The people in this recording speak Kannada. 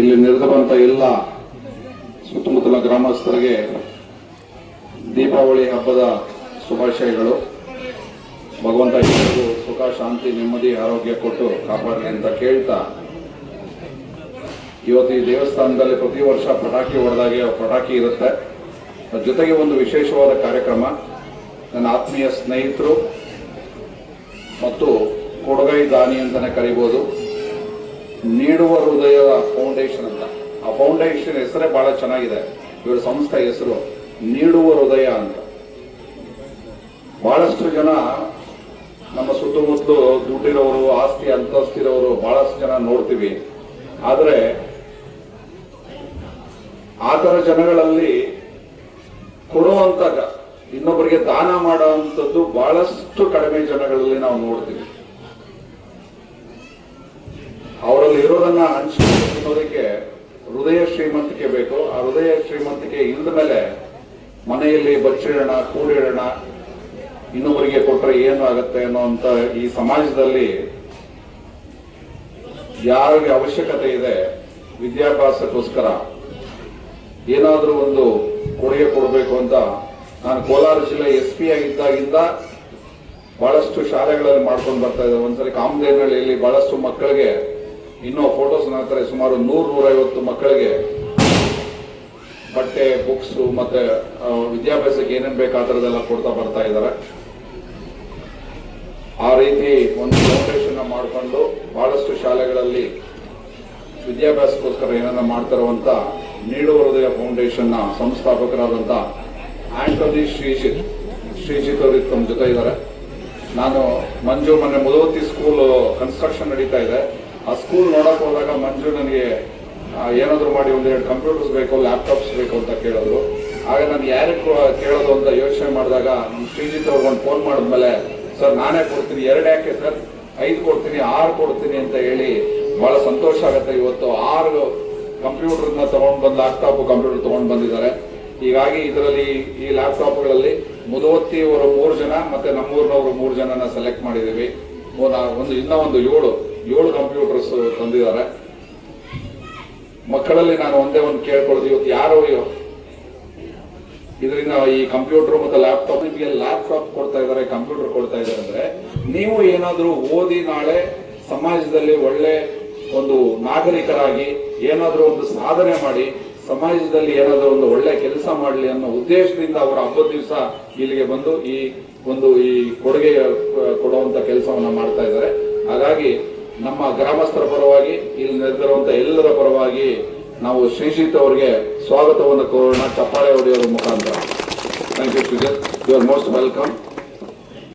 ಇಲ್ಲಿ ನೆರೆದಿರುವಂತ ಎಲ್ಲ ಸುತ್ತಮುತ್ತಲ ಗ್ರಾಮಸ್ಥರಿಗೆ ದೀಪಾವಳಿ ಹಬ್ಬದ ಶುಭಾಶಯಗಳು. ಭಗವಂತ ಎಲ್ಲರಿಗೂ ಸುಖ, ಶಾಂತಿ, ನೆಮ್ಮದಿ, ಆರೋಗ್ಯ ಕೊಟ್ಟು ಕಾಪಾಡಲಿ ಅಂತ ಕೇಳ್ತಾ, ಇವತ್ತು ಈ ದೇವಸ್ಥಾನದಲ್ಲಿ ಪ್ರತಿ ವರ್ಷ ಪಟಾಕಿ ಹೊಡೆದಾಗೆ ಪಟಾಕಿ ಇರುತ್ತೆ. ಜೊತೆಗೆ ಒಂದು ವಿಶೇಷವಾದ ಕಾರ್ಯಕ್ರಮ, ನನ್ನ ಆತ್ಮೀಯ ಸ್ನೇಹಿತರು ಮತ್ತು ಕೊಡಗೈ ದಾನಿ ಅಂತಲೇ ಕರಿಬೋದು. ನೀಡುವ ಹೃದಯ ಫೌಂಡೇಶನ್ ಅಂತ. ಆ ಫೌಂಡೇಶನ್ ಹೆಸರೇ ಬಹಳ ಚೆನ್ನಾಗಿದೆ. ಇವರ ಸಂಸ್ಥೆ ಹೆಸರು ನೀಡುವ ಹೃದಯ ಅಂತ. ಬಹಳಷ್ಟು ಜನ ನಮ್ಮ ಸುತ್ತಮುತ್ತಲು ದುಡ್ಡಿರೋರು, ಆಸ್ತಿ ಅಂತಸ್ತಿರೋರು ಬಹಳಷ್ಟು ಜನ ನೋಡ್ತೀವಿ. ಆದ್ರೆ ಆತರ ತರ ಜನಗಳಲ್ಲಿ ಕೊಡುವಂತ ಇನ್ನೊಬ್ಬರಿಗೆ ದಾನ ಮಾಡುವಂಥದ್ದು ಬಹಳಷ್ಟು ಕಡಿಮೆ ಜನಗಳಲ್ಲಿ ನಾವು ನೋಡ್ತೀವಿ. ಅವರಲ್ಲಿ ಇರೋದನ್ನ ಹಂಚಿಕೊಳ್ಳೋದಕ್ಕೆ ಹೃದಯ ಶ್ರೀಮಂತಿಕೆ ಬೇಕು, ಆ ಹೃದಯ ಶ್ರೀಮಂತಿಕೆ ಇಲ್ಲದ ಮೇಲೆ ಮನೆಯಲ್ಲಿ ಬಚ್ಚಿಡೋಣ, ಕೂಡಿಡೋಣ, ಇನ್ನೊಬ್ಬರಿಗೆ ಕೊಟ್ಟರೆ ಏನು ಆಗುತ್ತೆ ಅನ್ನೋಂತ ಈ ಸಮಾಜದಲ್ಲಿ ಯಾರಿಗೆ ಅವಶ್ಯಕತೆ ಇದೆ ವಿದ್ಯಾಭ್ಯಾಸಕ್ಕೋಸ್ಕರ ಏನಾದರೂ ಒಂದು ಕೊಡುಗೆ ಕೊಡಬೇಕು ಅಂತ ನಾನು ಕೋಲಾರ ಜಿಲ್ಲೆ ಎಸ್ ಪಿ ಆಗಿದ್ದಾಗಿಂದ ಬಹಳಷ್ಟು ಶಾಲೆಗಳಲ್ಲಿ ಮಾಡ್ಕೊಂಡು ಬರ್ತಾ ಇದ್ದಾರೆ ಒಂದ್ಸರಿ ಕಾಮದೇನಹಳ್ಳಿಯಲ್ಲಿ ಬಹಳಷ್ಟು ಮಕ್ಕಳಿಗೆ ಇನ್ನೂ ಫೋಟೋಸ್ ಹಾಕ್ತಾರೆ ಸುಮಾರು ನೂರ ನೂರೈವತ್ತು ಮಕ್ಕಳಿಗೆ. ಬಟ್ಟೆ ಬುಕ್ಸ್ ಮತ್ತೆ ವಿದ್ಯಾಭ್ಯಾಸಕ್ಕೆ ಏನೇನು ಬೇಕು ಆ ಥರದ್ದೆಲ್ಲ ಕೊಡ್ತಾ ಬರ್ತಾ ಇದ್ದಾರೆ. ಆ ರೀತಿ ಒಂದು ಫೌಂಡೇಶನ್ ಮಾಡಿಕೊಂಡು ಬಹಳಷ್ಟು ಶಾಲೆಗಳಲ್ಲಿ ವಿದ್ಯಾಭ್ಯಾಸಕ್ಕೋಸ್ಕರ ಏನನ್ನ ಮಾಡ್ತಾರುವಂತ ನೀಡುವ ಹೃದಯ ಫೌಂಡೇಶನ್ನ ಸಂಸ್ಥಾಪಕರಾದಂತ ಆಂಟೋನಿ ಶ್ರೀಜಿತ್ ಶ್ರೀಜಿತ್ ಅವರು ತಮ್ಮ ಜೊತೆ ಇದ್ದಾರೆ. ನಾನು ಮಂಜು ಮೊನ್ನೆ ಮುದವತಿ ಸ್ಕೂಲ್ ಕನ್ಸ್ಟ್ರಕ್ಷನ್ ನಡೀತಾ ಇದೆ. ಆ ಸ್ಕೂಲ್ ನೋಡಕ್ ಹೋದಾಗ ಮಂಜು ನನಗೆ ಏನಾದರೂ ಮಾಡಿ ಒಂದೆರಡು ಕಂಪ್ಯೂಟರ್ಸ್ ಬೇಕು ಲ್ಯಾಪ್ಟಾಪ್ಸ್ ಬೇಕು ಅಂತ ಕೇಳಿದ್ರು. ಆಗ ನಾನು ಯಾರಿಗೆ ಕೇಳೋದು ಅಂತ ಯೋಚನೆ ಮಾಡಿದಾಗ ಶ್ರೀಜಿತ್ ಅವ್ರಿಗೆ ಒಂದು ಫೋನ್ ಮಾಡಿದ್ಮೇಲೆ, ಸರ್, ನಾನೇ ಕೊಡ್ತೀನಿ, ಎರಡು ಯಾಕೆ ಸರ್? ಐದು ಕೊಡ್ತೀನಿ, ಆರು ಕೊಡ್ತೀನಿ ಅಂತ ಹೇಳಿ ಬಹಳ ಸಂತೋಷ ಆಗುತ್ತೆ. ಇವತ್ತು ಆರು ಕಂಪ್ಯೂಟರ್ನ ತಗೊಂಡ್ ಬಂದು ಲ್ಯಾಪ್ಟಾಪ್ ಕಂಪ್ಯೂಟರ್ ತಗೊಂಡ್ ಬಂದಿದ್ದಾರೆ. ಹೀಗಾಗಿ ಇದರಲ್ಲಿ ಈ ಲ್ಯಾಪ್ಟಾಪ್ಗಳಲ್ಲಿ ಮುದವತ್ತಿ ಅವರು ಮೂರು ಜನ, ಮತ್ತೆ ನಮ್ಮೂರಿನವರು ಮೂರು ಜನನ ಸೆಲೆಕ್ಟ್ ಮಾಡಿದೀವಿ ಮೂರ- ಒಂದು, ಇನ್ನೂ ಒಂದು ಏಳು. ಏಳು ಕಂಪ್ಯೂಟರ್ಸ್ ತಂದಿದ್ದಾರೆ. ಮಕ್ಕಳಲ್ಲಿ ನಾನು ಒಂದೇ ಒಂದು ಕೇಳ್ಕೊಳ್ಳೋದು ಇವತ್ತು ಯಾರು ಇದರಿಂದ ಈ ಕಂಪ್ಯೂಟರ್ ಮತ್ತು ಲ್ಯಾಪ್ಟಾಪ್ ನಿಮಗೆ ಲ್ಯಾಪ್ಟಾಪ್ ಕೊಡ್ತಾ ಇದ್ದಾರೆ, ಕಂಪ್ಯೂಟರ್ ಕೊಡ್ತಾ ಇದ್ದಾರೆ ಅಂದ್ರೆ ನೀವು ಏನಾದರೂ ಓದಿ ನಾಳೆ ಸಮಾಜದಲ್ಲಿ ಒಳ್ಳೆ ಒಂದು ನಾಗರಿಕರಾಗಿ ಏನಾದರೂ ಒಂದು ಸಾಧನೆ ಮಾಡಿ, ಸಮಾಜದಲ್ಲಿ ಏನಾದರೂ ಒಂದು ಒಳ್ಳೆ ಕೆಲಸ ಮಾಡಲಿ ಅನ್ನೋ ಉದ್ದೇಶದಿಂದ ಅವರ ಹಬ್ಬದ ದಿವಸ ಇಲ್ಲಿಗೆ ಬಂದು ಈ ಒಂದು ಈ ಕೊಡುಗೆ ಕೊಡುವಂತ ಕೆಲಸವನ್ನ ಮಾಡ್ತಾ ಇದ್ದಾರೆ. ಹಾಗಾಗಿ ನಮ್ಮ ಗ್ರಾಮಸ್ಥರ ಪರವಾಗಿ, ಇಲ್ಲಿ ನೆರೆದಿರುವಂತ ಎಲ್ಲರ ಪರವಾಗಿ ನಾವು ಶ್ರೀಜಿತ್ ಅವರಿಗೆ ಸ್ವಾಗತವನ್ನು ಕೋರೋಣ ಚಪ್ಪಾಳೆ ಹೊಡೆಯೋರ ಮುಖಾಂತರ. Thank you Sreejith you are most welcome